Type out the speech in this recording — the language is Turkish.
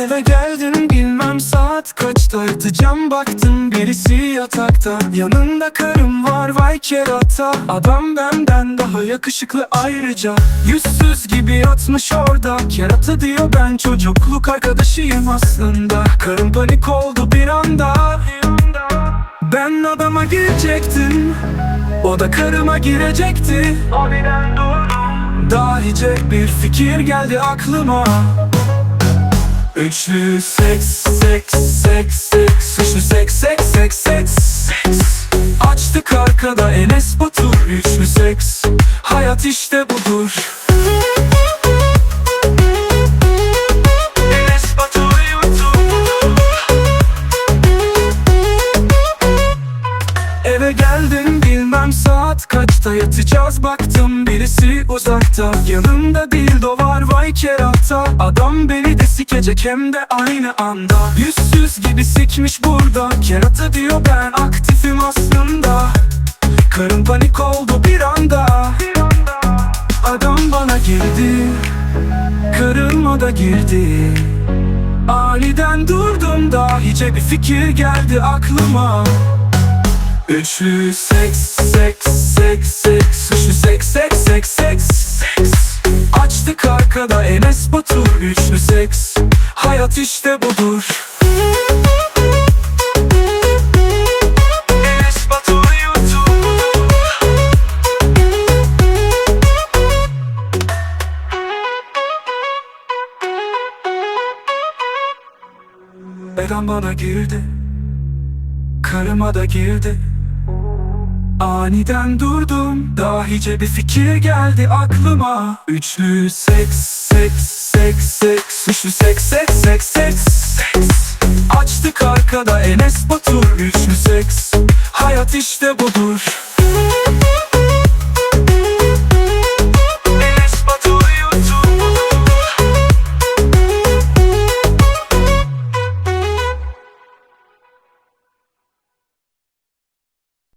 Eve geldin bilmem saat kaçta Yatacağım. Baktım birisi yatakta. Yanında karım var vay kerata. Adam benden daha yakışıklı ayrıca. Yüzsüz gibi yatmış orada. Kerata diyor ben çocukluk arkadaşıyım aslında. Karım panik oldu bir anda. Ben adama girecektim. O da karıma girecekti. Aniden durdum Dahice bir fikir geldi aklıma Üçlü seks seks seks seks. Üçlü seks seks seks seks. Seks Açtık arkada Enes Batur. Üçlü seks. Hayat işte budur. Enes Batur Eve geldim bilmem saat kaçta yatacağız? Baktım birisi uzakta. Yanımda dildo var vay kerata. Adam beni de sikecek hem de aynı anda. Yüzsüz gibi sikmiş burada. Kerata diyor ben aktifim aslında. Karım panik oldu bir anda. Adam bana girdi. Karıma da girdi. Aniden durdum dahice bir fikir geldi aklıma Üçlü seks seks seks seks. Üçlü seks seks seks seks seks. Açtık arkada Enes Batur. Üçlü seks. Hayat işte budur. Enes YouTube Eren bana girdi. Karıma da girdi Aniden durdum Dahice bir fikir geldi aklıma. Üçlü seks seks seks seks Üçlü seks seks seks seks seks. Açtık arkada Enes Batur. Üçlü seks Hayat işte budur